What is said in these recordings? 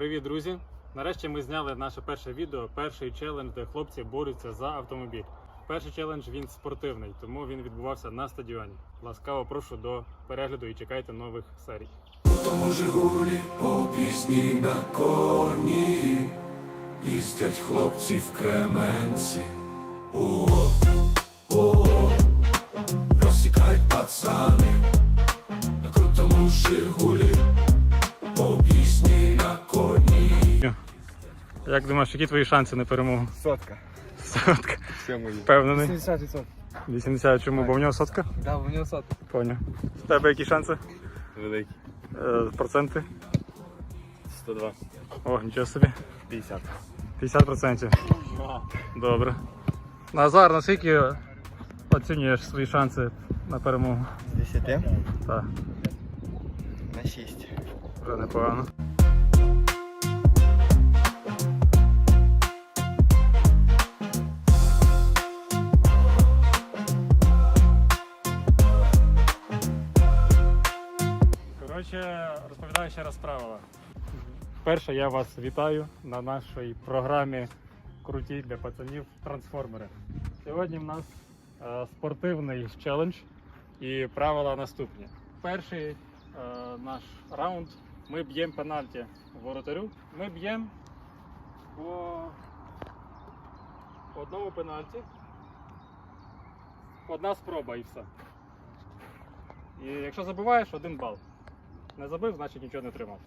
Привіт, друзі! Нарешті ми зняли наше перше відео, перший челендж, де хлопці борються за автомобіль. Перший челендж він спортивний, тому він відбувався на стадіоні. Ласкаво прошу до перегляду і чекайте нових серій. Тому Жигулі по пісні на коні їздять хлопці в Кременці. О, о, розсікають пацани на крутому Жигулі Як думаєш, які твої шанси на перемогу? Сотка. Сотка. Все мої. Впевнений. 70%. 80 чому? Бо в нього сотка? Да, у нього сотка. Поняв. В тебе які шанси? Великий. Е, проценти? 102. О, нічого собі. 50. 50%. Добре. Назар, наскільки оцінюєш свої шанси на перемогу? З 10 Так, на 6. вже непогано. Коротше, розповідаю ще раз правила. Перше, я вас вітаю на нашій програмі Круті для пацанів трансформери. Сьогодні в нас е, спортивний челендж і правила наступні. Перший е, наш раунд ми б'ємо пенальті воротарю. Ми б'ємо по одному пенальті. Одна спроба і все. І якщо забиваєш, один бал. Не забив, значить нічого не тримав.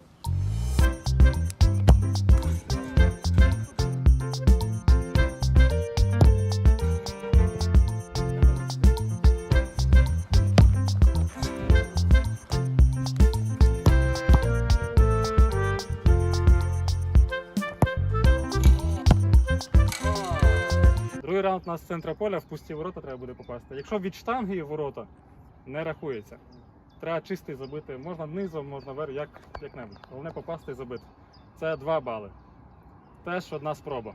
Другий раунд у нас з центра поля, в пусті ворота треба буде попасти. Якщо від штанги ворота не рахується. Треба чистий забити. Можна низом, можна вверх, як, як-небудь. Головне попасти і забити. Це 2 бали. Теж одна спроба.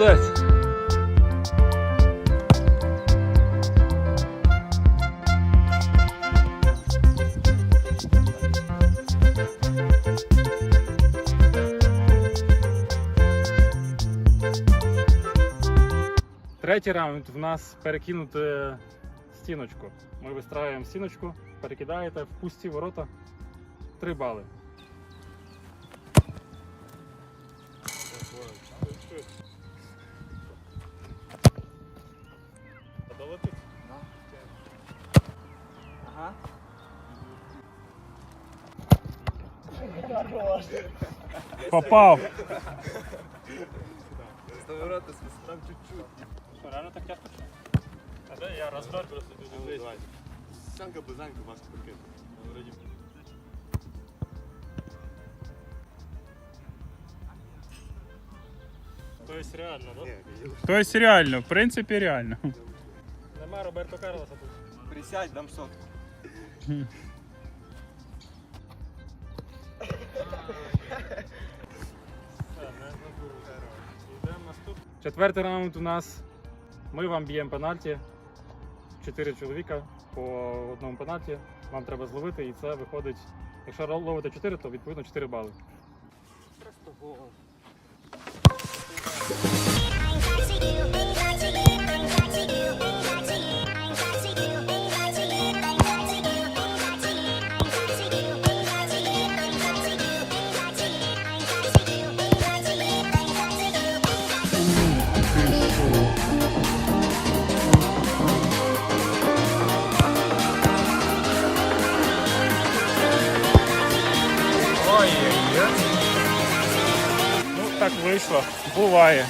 Молодець. Третій раунд в нас перекинути стіночку. Ми вистраюємо стіночку, перекидаєте в пусті ворота. Три бали. Ага. Попав! З поворота там чуть-чуть. Що, реально так тяжко? А де я розбер просто Санка близанка вас пакет. Вроді. То есть реально, да? Ні, я То есть реально, в принципі реально. Нема Роберто Карлоса тут. Присядь, дам сотку. Четвертий раунд у нас. Ми вам б'ємо пенальті. Чотири чоловіка по одному пенальті. Вам треба зловити, і це виходить. Якщо ловите 4, то відповідно 4 бали. Ну так вийшло. Буває.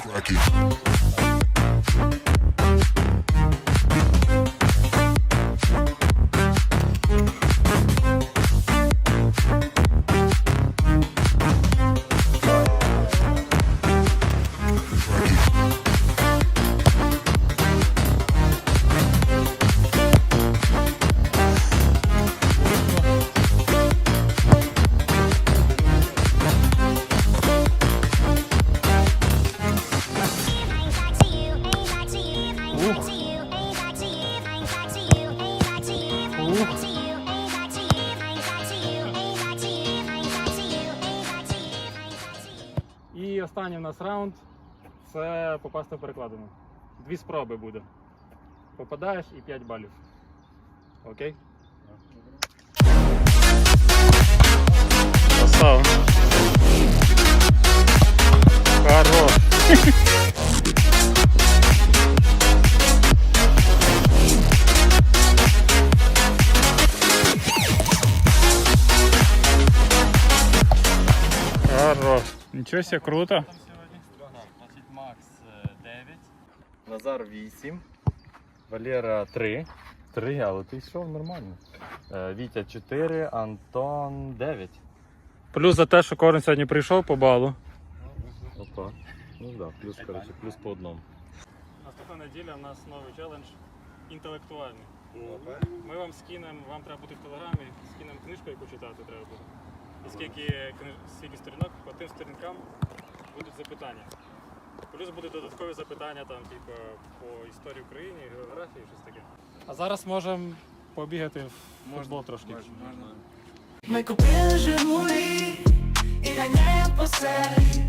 Останній в нас раунд це попасти в перекладину. Дві спроби буде. Попадаєш і 5 балів. Окей? Хорош. Нічого себе, круто. Значить, Макс 9, Назар 8, Валера 3. 3, але ти йшов нормально. Е, Вітя 4, Антон 9. Плюс за те, що кожен сьогодні прийшов по балу. Опа. Ну так, да, плюс, коротше, плюс по одному. Наступна неділя у нас новий челендж інтелектуальний. Ми вам скинемо, вам треба бути в телеграмі, скинемо книжку, яку читати треба буде. І скільки, скільки сторінок, по тим сторінкам будуть запитання. Плюс будуть додаткові запитання там, типу, по історії України, географії, щось таке. А зараз можемо побігати в футбол трошки. Ми купили Жигулі і ганяємо по селі.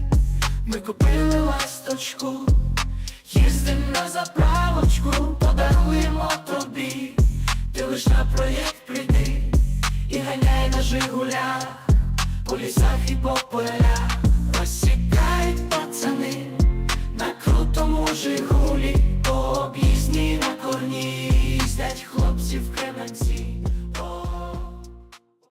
Ми купили ласточку, їздим на заправочку, подаруємо тобі. Ти лиш на проєкт прийди і ганяй на Жигулях, по лісах